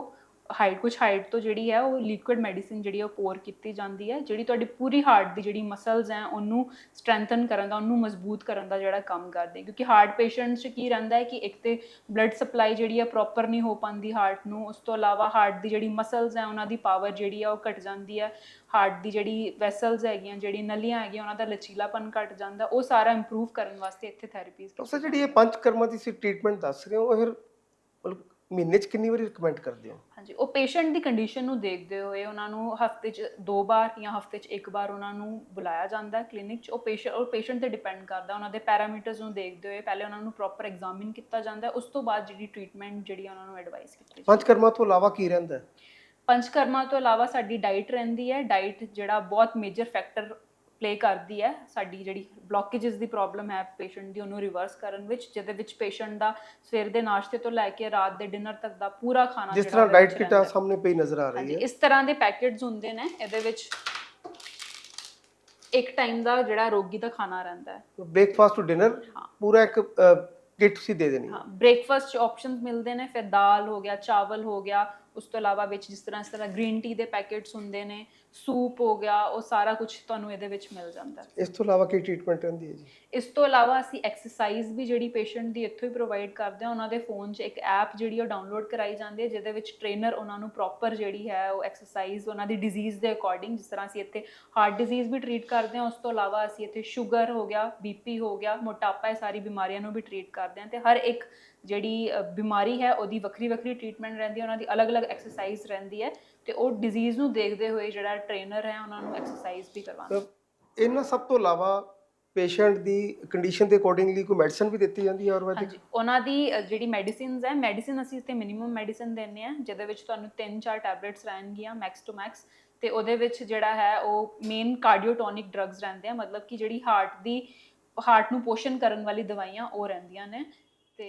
ਹਾਈਟ ਕੁਝ ਹਾਈਟ ਤੋਂ ਜਿਹੜੀ ਹੈ ਉਹ ਲਿਕੁਇਡ ਮੈਡੀਸਿਨ ਜਿਹੜੀ ਉਹ ਪੋਰ ਕੀਤੀ ਜਾਂਦੀ ਹੈ ਜਿਹੜੀ ਤੁਹਾਡੀ ਪੂਰੀ ਹਾਰਟ ਦੀ ਜਿਹੜੀ ਮਸਲਸ ਹੈ ਉਹਨੂੰ ਸਟਰੈਂਥਨ ਕਰਨ ਦਾ ਉਹਨੂੰ ਮਜ਼ਬੂਤ ਕਰਨ ਦਾ ਜਿਹੜਾ ਕੰਮ ਕਰਦੇ ਕਿਉਂਕਿ ਹਾਰਟ ਪੇਸ਼ੈਂਟਸ 'ਚ ਕੀ ਰਹਿੰਦਾ ਹੈ ਕਿ ਇੱਕ ਤੇ ਬਲੱਡ ਸਪਲਾਈ ਜਿਹੜੀ ਹੈ ਪ੍ਰੋਪਰ ਨਹੀਂ ਹੋ ਪਾਉਂਦੀ ਹਾਰਟ ਨੂੰ ਉਸ ਤੋਂ ਇਲਾਵਾ ਹਾਰਟ ਦੀ ਜਿਹੜੀ ਮਸਲਸ ਹੈ ਉਹਨਾਂ ਦੀ ਪਾਵਰ ਜਿਹੜੀ ਹੈ ਉਹ ਘਟ ਜਾਂਦੀ ਹੈ। ਹਾਰਟ ਦੀ ਜਿਹੜੀ ਵੈਸਲਸ ਹੈਗੀਆਂ ਜਿਹੜੀ ਨਲੀਆਂ ਹੈਗੀਆਂ ਉਹਨਾਂ ਦਾ ਲਚੀਲਾਪਨ ਘਟ ਜਾਂਦਾ ਉਹ ਸਾਰਾ ਇੰਪਰੂਵ ਕਰਨ ਵਾਸਤੇ ਇੱਥੇ ਥੈਰੇਪੀਜ਼ ਡਾਕਟਰ ਜਿਹੜੀ ਇਹ ਪੰਚਕਰਮਾ ਦੀ ਸੀ ਟ੍ਰੀਟਮੈਂਟ ਦੱਸ ਰਹੇ ਹੋ ਉਹ ਫਿਰ ਮਹੀਨੇ 'ਚ ਕਿੰਨੀ ਵਾਰੀ ਰਿਕਮੈਂਡ ਕਰਦੇ ਹੋ? ਹਾਂਜੀ ਉਹ ਪੇਸ਼ੈਂਟ ਦੀ ਕੰਡੀਸ਼ਨ ਨੂੰ ਦੇਖਦੇ ਹੋਏ ਉਹਨਾਂ ਨੂੰ ਹਫ਼ਤੇ 'ਚ ਦੋ ਵਾਰ ਜਾਂ ਹਫ਼ਤੇ 'ਚ ਇੱਕ ਵਾਰ ਉਹਨਾਂ ਨੂੰ ਬੁਲਾਇਆ ਜਾਂਦਾ ਹੈ ਕਲੀਨਿਕ 'ਚ। ਉਹ ਪੇਸ਼ੈਂਟ ਉਹ ਪੇਸ਼ੈਂਟ ਤੇ ਡਿਪੈਂਡ ਕਰਦਾ ਉਹਨਾਂ ਦੇ ਪੈਰਾਮੀਟਰਸ ਨੂੰ ਦੇਖਦੇ ਹੋਏ ਪਹਿਲੇ ਉਹਨਾਂ ਨੂੰ ਪ੍ਰੋਪਰ ਐਗਜ਼ਾਮਿਨ ਕੀਤਾ ਜਾਂਦਾ ਉਸ ਤੋਂ ਬਾਅਦ ਜਿਹੜੀ ਟ੍ਰੀਟਮੈਂਟ ਜਿਹੜੀ ਉਹਨਾਂ ਨੂੰ ਐਡਵਾਈਸ ਕੀਤੀ ਜਾਂਦੀ। ਹੈ ਪੰਚਕਰਮਾ ਤੋਂ ਇਲਾਵਾ ਕੀ ਰਹਿੰਦਾ ਹੈ? ਪੰਚਕਰਮਾ ਤੋਂ ਇਲਾਵਾ ਸਾਡੀ ਡਾਈਟ ਰਹਿੰਦੀ ਹੈ। ਡਾਈਟ ਜਿਹੜਾ ਬਹੁਤ ਮੇਜਰ ਫੈਕਟਰ ਪਲੇ ਕਰਦੀ ਹੈ ਸਾਡੀ ਜਿਹੜੀ ਬਲੋਕੇजेस ਦੀ ਪ੍ਰੋਬਲਮ ਹੈ ਪੇਸ਼ੈਂਟ ਦੀ ਉਹਨੂੰ ਰਿਵਰਸ ਕਰਨ ਵਿੱਚ ਜਿਹਦੇ ਵਿੱਚ ਪੇਸ਼ੈਂਟ ਦਾ ਸਵੇਰ ਦੇ ਨਾਸ਼ਤੇ ਤੋਂ ਲੈ ਕੇ ਰਾਤ ਦੇ ਡਿਨਰ ਤੱਕ ਦਾ ਪੂਰਾ ਖਾਣਾ ਜਿਸ ਤਰ੍ਹਾਂ ਡਾਈਟ ਕਿਟਾ। ਸਾਹਮਣੇ ਪਈ ਨਜ਼ਰ ਆ ਰਹੀ ਹੈ ਇਸ ਤਰ੍ਹਾਂ ਦੇ ਪੈਕੇਟਸ ਹੁੰਦੇ ਨੇ ਇਹਦੇ ਵਿੱਚ ਇੱਕ ਟਾਈਮ ਦਾ ਜਿਹੜਾ ਰੋਗੀ ਦਾ ਖਾਣਾ ਰਹਿੰਦਾ ਹੈ ਬ੍ਰੇਕਫਾਸਟ ਟੂ ਡਿਨਰ। ਪੂਰਾ ਇੱਕ ਕਿਟ ਤੁਸੀਂ ਦੇ ਦੇਣੀ ਹੈ ਹਾਂ ਬ੍ਰੇਕਫਾਸਟ ਆਪਸ਼ਨਸ ਮਿਲਦੇ ਨੇ ਫਿਰ ਦਾਲ ਹੋ ਗਿਆ ਚਾਵਲ ਹੋ ਗਿਆ ਉਸ ਤੋਂ ਇਲਾਵਾ ਵਿੱਚ ਜਿਸ ਤਰ੍ਹਾਂ ਇਸ ਤਰ੍ਹਾਂ ਗ੍ਰੀਨ ਟੀ ਦੇ ਪੈਕੇਟਸ ਹੁੰਦੇ ਨੇ ਸੂਪ ਹੋ ਗਿਆ ਉਹ ਸਾਰਾ ਕੁਝ ਤੁਹਾਨੂੰ ਇਹਦੇ ਵਿੱਚ ਮਿਲ ਜਾਂਦਾ। ਹੈ ਇਸ ਤੋਂ ਇਲਾਵਾ ਕੀ ਟ੍ਰੀਟਮੈਂਟ ਰਹਿੰਦੀ ਹੈ ਜੀ? ਇਸ ਤੋਂ ਇਲਾਵਾ ਅਸੀਂ ਐਕਸਰਸਾਈਜ਼ ਵੀ ਜਿਹੜੀ ਪੇਸ਼ੈਂਟ ਦੀ ਇੱਥੋਂ ਹੀ ਪ੍ਰੋਵਾਈਡ ਕਰਦੇ ਹਾਂ ਉਹਨਾਂ ਦੇ ਫੋਨ 'ਚ ਇੱਕ ਐਪ ਜਿਹੜੀ ਉਹ ਡਾਊਨਲੋਡ ਕਰਾਈ ਜਾਂਦੀ ਹੈ ਜਿਹਦੇ ਵਿੱਚ ਟ੍ਰੇਨਰ ਉਹਨਾਂ ਨੂੰ ਪ੍ਰੋਪਰ ਜਿਹੜੀ ਹੈ ਉਹ ਐਕਸਰਸਾਈਜ਼ ਉਹਨਾਂ ਦੀ ਡਿਜ਼ੀਜ਼ ਦੇ ਅਕੋਰਡਿੰਗ ਜਿਸ ਤਰ੍ਹਾਂ ਅਸੀਂ ਇੱਥੇ ਹਾਰਟ ਡਿਜ਼ੀਜ਼ ਵੀ ਟਰੀਟ ਕਰਦੇ ਹਾਂ ਉਸ ਤੋਂ ਇਲਾਵਾ ਅਸੀਂ ਇੱਥੇ ਸ਼ੂਗਰ ਹੋ ਗਿਆ ਬੀਪੀ ਹੋ ਗਿਆ ਮੋਟਾਪਾ ਇਹ ਸਾਰੀ ਬਿਮਾਰੀਆਂ ਨੂੰ ਵੀ ਟਰੀਟ ਕਰਦੇ ਹਾਂ ਤੇ ਹਰ ਇੱਕ ਜਿਹੜੀ ਬਿਮਾਰੀ ਹੈ ਉਹਦੀ ਵੱਖਰੀ ਵੱਖਰੀ ਟ੍ਰੀਟਮੈਂਟ ਰਹਿੰਦੀ ਹੈ ਉਹਨਾਂ ਦੀ ਅਲੱਗ-ਅਲੱਗ ਐਕਸਰਸਾਈਜ਼ ਰਹਿੰਦੀ ਹੈ ਤੇ ਉਹ ਡਿਜ਼ੀਜ਼ ਨੂੰ ਦੇਖਦੇ ਹੋਏ ਜਿਹੜਾ ਟ੍ਰੇਨਰ ਹੈ ਉਹਨਾਂ ਨੂੰ ਐਕਸਰਸਾਈਜ਼ ਵੀ ਕਰਵਾਉਂਦਾ ਤਾਂ ਇਹਨਾਂ ਸਭ ਤੋਂ ਇਲਾਵਾ ਪੇਸ਼ੈਂਟ ਦੀ ਕੰਡੀਸ਼ਨ ਦੇ ਅਕੋਰਡਿੰਗਲੀ ਕੋਈ ਮੈਡੀਸਨ ਵੀ ਦਿੱਤੀ ਜਾਂਦੀ ਹੈ ਆਯੁਰਵੈਦਿਕ? ਹਾਂਜੀ ਉਹਨਾਂ ਦੀ ਅ, ਜਿਹੜੀ ਮੈਡੀਸਿਨਸ ਹੈ ਮੈਡੀਸਿਨ ਅਸੀਂ ਇੱਥੇ ਮਿਨੀਮਮ ਮੈਡੀਸਿਨ ਦਿੰਨੇ ਆ ਜਿਹਦੇ ਵਿੱਚ ਤੁਹਾਨੂੰ 3-4 ਟੈਬਲੇਟਸ ਰਹਿਣਗੀਆਂ ਮੈਕਸ ਟੂ ਮੈਕਸ ਤੇ ਉਹਦੇ ਵਿੱਚ ਜਿਹੜਾ ਹੈ ਉਹ ਮੇਨ ਕਾਰਡੀਓਟੋਨਿਕ ਡਰੱਗਸ ਰਹਿੰਦੇ ਆ ਮਤਲਬ ਕਿ ਜਿਹੜੀ ਹਾਰਟ ਦੀ ਹਾਰਟ ਨੂੰ ਪੋਸ਼ਣ ਕਰਨ ਵਾਲੀ ਦਵਾਈਆਂ ਉਹ ਰਹਿੰਦੀਆਂ ਨੇ ਤੇ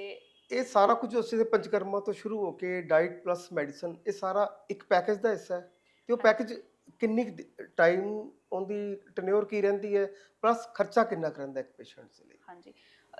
ਇਹ ਸਾਰਾ ਕੁਝ ਉਸੇ ਦੇ ਪੰਚਕਰਮਾ ਤੋਂ ਸ਼ੁਰੂ ਹੋ ਕੇ ਡਾਈਟ ਪਲੱਸ ਮੈਡੀਸਨ ਇਹ ਸਾਰਾ ਇੱਕ ਪੈਕੇਜ ਦਾ ਹਿੱਸਾ ਹੈ। ਤੇ ਉਹ ਪੈਕੇਜ ਕਿੰਨੀ ਟਾਈਮ ਉਹਦੀ ਟਨਿਓਰ ਕੀ ਰਹਿੰਦੀ ਹੈ ਪਲੱਸ ਖਰਚਾ ਕਿੰਨਾ ਕੁ ਰਹਿੰਦਾ ਇੱਕ ਪੇਸ਼ੈਂਟ ਦੇ ਲਈ। ਹਾਂਜੀ।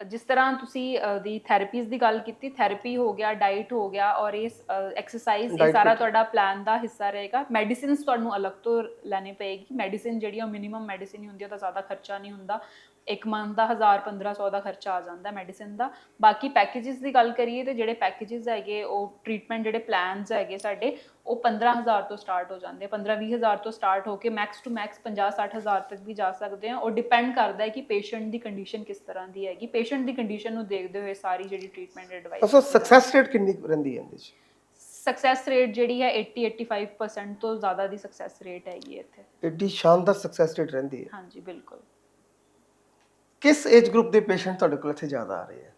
ਜਿਸ ਤਰ੍ਹਾਂ ਤੁਸੀਂ ਦੀ ਥੈਰੇਪੀਜ਼ ਦੀ ਗੱਲ ਕੀਤੀ ਥੈਰੇਪੀ ਹੋ ਗਿਆ ਡਾਈਟ ਹੋ ਗਿਆ ਔਰ ਇਸ ਐਕਸਰਸਾਈਜ਼ ਇਹ ਸਾਰਾ। ਤੁਹਾਡਾ ਪਲਾਨ ਦਾ ਹਿੱਸਾ ਰਹੇਗਾ। ਮੈਡੀਸਿਨਸ ਤੁਹਾਨੂੰ ਅਲੱਗ ਤੋਂ ਲੈਣੀ ਪਏਗੀ। ਮੈਡੀਸਿਨ ਜਿਹੜੀ ਉਹ ਮਿਨੀਮਮ ਮੈਡੀਸਿਨ ਹੀ ਹੁੰਦੀ ਹੈ ਤਾਂ ਜ਼ਿਆਦਾ ਖਰਚਾ ਨਹੀਂ ਹੁੰਦਾ। ਇੱਕ ਮੰਥ ਦਾ 1000 1500 ਦਾ ਖਰਚਾ ਆ ਜਾਂਦਾ ਮੈਡੀਸਿਨ ਦਾ। ਬਾਕੀ ਪੈਕੇजेस ਦੀ ਗੱਲ ਕਰੀਏ ਤੇ ਜਿਹੜੇ ਪੈਕੇजेस ਹੈਗੇ ਉਹ ਟ੍ਰੀਟਮੈਂਟ ਜਿਹੜੇ ਪਲਾਨਸ ਹੈਗੇ ਸਾਡੇ ਉਹ 15000 ਤੋਂ ਸਟਾਰਟ ਹੋ ਜਾਂਦੇ 15 20000 ਤੋਂ ਸਟਾਰਟ ਹੋ ਕੇ ਮੈਕਸ ਟੂ ਮੈਕਸ 50 60000 ਤੱਕ ਵੀ ਜਾ ਸਕਦੇ ਆ। ਉਹ ਡਿਪੈਂਡ ਕਰਦਾ ਹੈ ਕਿ ਪੇਸ਼ੈਂਟ ਦੀ ਕੰਡੀਸ਼ਨ ਕਿਸ ਤਰ੍ਹਾਂ ਦੀ ਹੈਗੀ। ਪੇਸ਼ੈਂਟ ਦੀ ਕੰਡੀਸ਼ਨ ਨੂੰ ਦੇਖਦੇ ਹੋਏ ਸਾਰੀ ਜਿਹੜੀ treatment advice so success rate ਕਿੰਨੀ ਰਹਿੰਦੀ ਹੈ ਇਹਦੇ ਵਿੱਚ ਸਕਸੈਸ ਰੇਟ ਜਿਹੜੀ ਹੈ 80 85% ਤੋਂ ਜ਼ਿਆਦਾ ਦੀ ਸਕਸੈਸ ਰੇਟ ਹੈਗੀ ਇੱਥੇ। ਐਡੀ ਸ਼ਾਨਦਾਰ ਸਕਸੈਸ ਰੇਟ ਰਹਿੰਦੀ ਹੈ। ਹਾਂਜੀ ਬਿਲਕੁਲ। ਕਿਸ ਏਜ ਗਰੁੱਪ ਦੇ ਪੇਸ਼ੈਂਟ ਤੁਹਾਡੇ ਕੋਲ ਇੱਥੇ ਜ਼ਿਆਦਾ ਆ ਰਹੇ ਆ?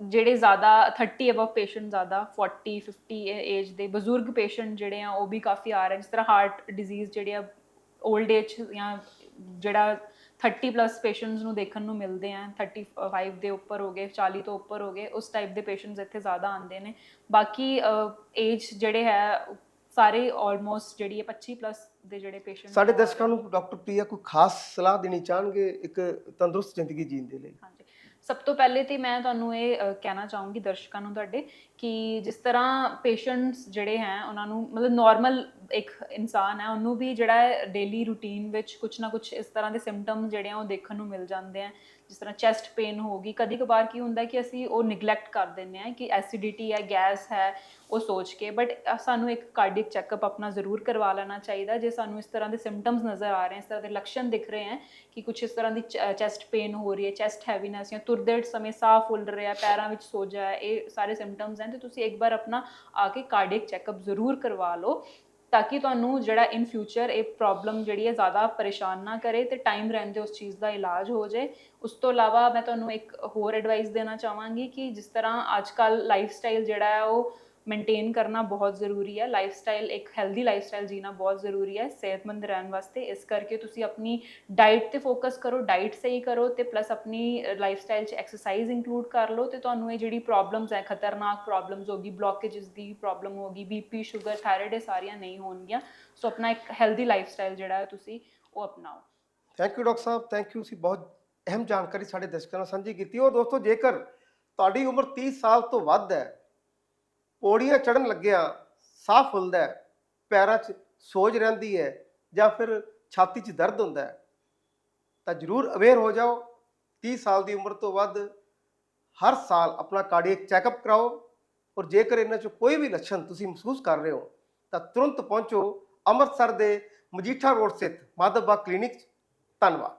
ਜਿਹੜੇ ਜ਼ਿਆਦਾ 30 ਅਬਵ ਪੇਸ਼ੈਂਟ ਜ਼ਿਆਦਾ 40 50 ਏਜ ਦੇ ਬਜ਼ੁਰਗ ਪੇਸ਼ੈਂਟ ਜਿਹੜੇ ਆ, ਉਹ ਵੀ ਕਾਫੀ ਆ ਰਹੇ ਜਿਸ ਤਰ੍ਹਾਂ ਹਾਰਟ ਡਿਜ਼ੀਜ਼ ਜਿਹੜੇ ਆ 올ਡ ਏਜ ਜਾਂ ਜਿਹੜਾ 30 ਪਲੱਸ ਪੇਸ਼ੈਂਟਸ ਨੂੰ ਦੇਖਣ ਨੂੰ ਮਿਲਦੇ ਆ 35 ਦੇ ਉੱਪਰ ਹੋ ਗਏ 40 ਤੋਂ ਉੱਪਰ ਹੋ ਗਏ, ਉਸ ਟਾਈਪ ਦੇ ਪੇਸ਼ੈਂਟਸ ਇੱਥੇ ਜ਼ਿਆਦਾ ਆਉਂਦੇ ਨੇ। ਬਾਕੀ ਏਜ ਜਿਹੜੇ ਹੈ ਸਾਰੇ ਆਲਮੋਸਟ ਜਿਹੜੀ ਹੈ 25 ਪਲੱਸ ਦੇ ਜਿਹੜੇ ਪੇਸ਼ੈਂਟ ਸਾਡੇ ਦਰਸ਼ਕਾਂ ਨੂੰ ਡਾਕਟਰ ਪ੍ਰਿਆ ਕੋਈ ਖਾਸ ਸਲਾਹ ਦੇਣੀ ਚਾਹਣਗੇ ਇੱਕ ਤੰਦਰੁਸਤ ਜ਼ਿੰਦਗੀ ਜੀਣ ਦੇ ਲਈ? ਹਾਂਜੀ। ਸਭ ਤੋਂ ਪਹਿਲੇ ਤੇ ਮੈਂ ਤੁਹਾਨੂੰ ਇਹ ਕਹਿਣਾ ਚਾਹੂੰਗੀ ਦਰਸ਼ਕਾਂ ਨੂੰ ਤੁਹਾਡੇ ਕਿ ਜਿਸ ਤਰ੍ਹਾਂ ਪੇਸ਼ੈਂਟਸ ਜਿਹੜੇ ਹੈ, ਉਹਨਾਂ ਨੂੰ ਮਤਲਬ ਨਾਰਮਲ ਇੱਕ ਇਨਸਾਨ ਹੈ, ਉਹਨੂੰ ਵੀ ਜਿਹੜਾ ਹੈ ਡੇਲੀ ਰੂਟੀਨ ਵਿੱਚ ਕੁਝ ਨਾ ਕੁਝ ਇਸ ਤਰ੍ਹਾਂ ਦੇ ਸਿੰਪਟਮਸ ਜਿਹੜੇ ਆ ਉਹ ਦੇਖਣ ਨੂੰ ਮਿਲ ਜਾਂਦੇ ਆ। ਜਿਸ ਤਰ੍ਹਾਂ ਚੈਸਟ ਪੇਨ ਹੋਗੀ ਕਦੀ ਕਬਾਰ ਕੀ ਹੁੰਦਾ ਕਿ ਅਸੀਂ ਉਹ ਨਿਗਲੈਕਟ ਕਰ ਦਿੰਦੇ ਆ ਕਿ ਐਸਿਡਿਟੀ ਹੈ ਗੈਸ ਹੈ, ਉਹ ਸੋਚ ਕੇ। ਬਟ ਸਾਨੂੰ ਇੱਕ ਕਾਰਡਿਕ ਚੈੱਕਅਪ ਆਪਣਾ ਜ਼ਰੂਰ ਕਰਵਾ ਲੈਣਾ ਚਾਹੀਦਾ, ਜੇ ਸਾਨੂੰ ਇਸ ਤਰ੍ਹਾਂ ਦੇ ਸਿੰਪਟਮਸ ਨਜ਼ਰ ਆ ਰਹੇ ਹਨ ਇਸ ਤਰ੍ਹਾਂ ਦੇ ਲੱਛਣ ਦਿਖ ਰਹੇ ਹਨ ਕਿ ਕੁਝ ਇਸ ਤਰ੍ਹਾਂ ਦੀ ਚੈਸਟ ਪੇਨ ਹੋ ਰਹੀ ਹੈ ਚੈਸਟ ਹੈਵੀਨੈਸ ਜਾਂ ਤੁਰਦੇ ਸਮੇਂ ਸਾਹ ਫੁੱਲ ਰਿਹਾ, ਪੈਰਾਂ ਵਿੱਚ ਸੋਜਾ ਹੈ ਇਹ ਸਾਰੇ ਸਿੰਪਟਮਸ ਹਨ ਤੇ ਤੁਸੀਂ ਇੱਕ ਵਾਰ ਆਪਣਾ ਆ ਕੇ ਕਾਰਡਿਕ ਚੈੱਕਅਪ ਜ਼ਰੂਰ ਕਰਵਾ ਲਓ ਤਾਂ ਕਿ ਤੁਹਾਨੂੰ ਜਿਹੜਾ ਇਨ ਫਿਊਚਰ ਇਹ ਪ੍ਰੋਬਲਮ ਜਿਹੜੀ ਹੈ ਜ਼ਿਆਦਾ ਪਰੇਸ਼ਾਨ ਨਾ ਕਰੇ ਤੇ ਟਾਈਮ ਰਹਿੰਦੇ ਉਸ ਚੀਜ਼ ਦਾ ਇਲਾਜ ਹੋ ਜਾਏ। ਉਸ ਤੋਂ ਇਲਾਵਾ ਮੈਂ ਤੁਹਾਨੂੰ ਇੱਕ ਹੋਰ ਐਡਵਾਈਸ ਦੇਣਾ ਚਾਹਾਂਗੀ ਕਿ ਜਿਸ ਤਰ੍ਹਾਂ ਅੱਜ ਕੱਲ ਲਾਈਫ ਸਟਾਈਲ ਜਿਹੜਾ ਹੈ ਉਹ ਮੇਨਟੇਨ ਕਰਨਾ ਬਹੁਤ ਜ਼ਰੂਰੀ ਹੈ। ਲਾਈਫ ਸਟਾਈਲ ਇੱਕ ਹੈਲਦੀ ਲਾਈਫ ਸਟਾਈਲ ਜੀਣਾ ਬਹੁਤ ਜ਼ਰੂਰੀ ਹੈ। ਸਿਹਤਮੰਦ ਰਹਿਣ ਵਾਸਤੇ। ਇਸ ਕਰਕੇ ਤੁਸੀਂ ਆਪਣੀ ਡਾਈਟ ਤੇ ਫੋਕਸ ਕਰੋ। ਡਾਈਟ ਸਹੀ ਕਰੋ ਤੇ ਪਲੱਸ ਆਪਣੀ ਲਾਈਫ ਸਟਾਈਲ 'ਚ ਐਕਸਰਸਾਈਜ਼ ਇਨਕਲੂਡ ਕਰ ਲਓ ਤੇ ਤੁਹਾਨੂੰ ਇਹ ਜਿਹੜੀ ਪ੍ਰੋਬਲਮਸ ਹੈ, ਖਤਰਨਾਕ ਪ੍ਰੋਬਲਮਸ ਹੋਗੀ ਬਲੋਕੇजेस ਦੀ ਪ੍ਰੋਬਲਮ ਹੋਗੀ ਬੀਪੀ ਸ਼ੂਗਰ ਥਾਇਰਾਇਡ ਇਹ ਸਾਰੀਆਂ ਨਹੀਂ ਹੋਣਗੀਆਂ। ਸੋ ਆਪਣਾ ਇੱਕ ਹੈਲਦੀ ਲਾਈਫ ਸਟਾਈਲ ਜਿਹੜਾ ਹੈ ਤੁਸੀਂ ਉਹ ਅਪਣਾਓ। Thank you doctor Sahib. Thank you ਤੁਸੀਂ ਬਹੁਤ ਅਹਿਮ ਜਾਣਕਾਰੀ ਸਾਡੇ ਦਰਸ਼ਕਾਂ ਨਾਲ ਸਾਂਝੀ ਕੀਤੀ। ਔਰ ਦੋਸਤੋ, ਜੇਕਰ ਤੁਹਾਡੀ ਉਮਰ 30 ਸਾਲ ਤੋਂ ਵੱਧ ਹੈ ਪੌੜੀਆਂ ਚੜਨ ਲੱਗਿਆ, ਸਾਹ ਫੁੱਲਦਾ ਹੈ, ਪੈਰਾਂ 'ਚ ਸੋਜ ਰਹਿੰਦੀ ਹੈ ਜਾਂ ਫਿਰ ਛਾਤੀ 'ਚ ਦਰਦ ਹੁੰਦਾ ਹੈ। ਤਾਂ ਜਰੂਰ ਅਵੇਅਰ ਹੋ ਜਾਓ 30 ਸਾਲ ਦੀ ਉਮਰ ਤੋਂ ਵੱਧ ਹਰ ਸਾਲ ਆਪਣਾ ਕਾਰਡੀਅਕ ਚੈੱਕਅਪ ਕਰਾਓ ਔਰ ਜੇਕਰ ਇਹਨਾਂ 'ਚੋਂ ਕੋਈ ਵੀ ਲੱਛਣ ਤੁਸੀਂ ਮਹਿਸੂਸ ਕਰ ਰਹੇ ਹੋ, ਤਾਂ ਤੁਰੰਤ ਪਹੁੰਚੋ ਅੰਮ੍ਰਿਤਸਰ ਦੇ ਮਜੀਠਾ ਰੋਡ ਸਥਿਤ ਮਾਧਵ ਬਾਗ ਕਲੀਨਿਕ 'ਚ। ਧੰਨਵਾਦ।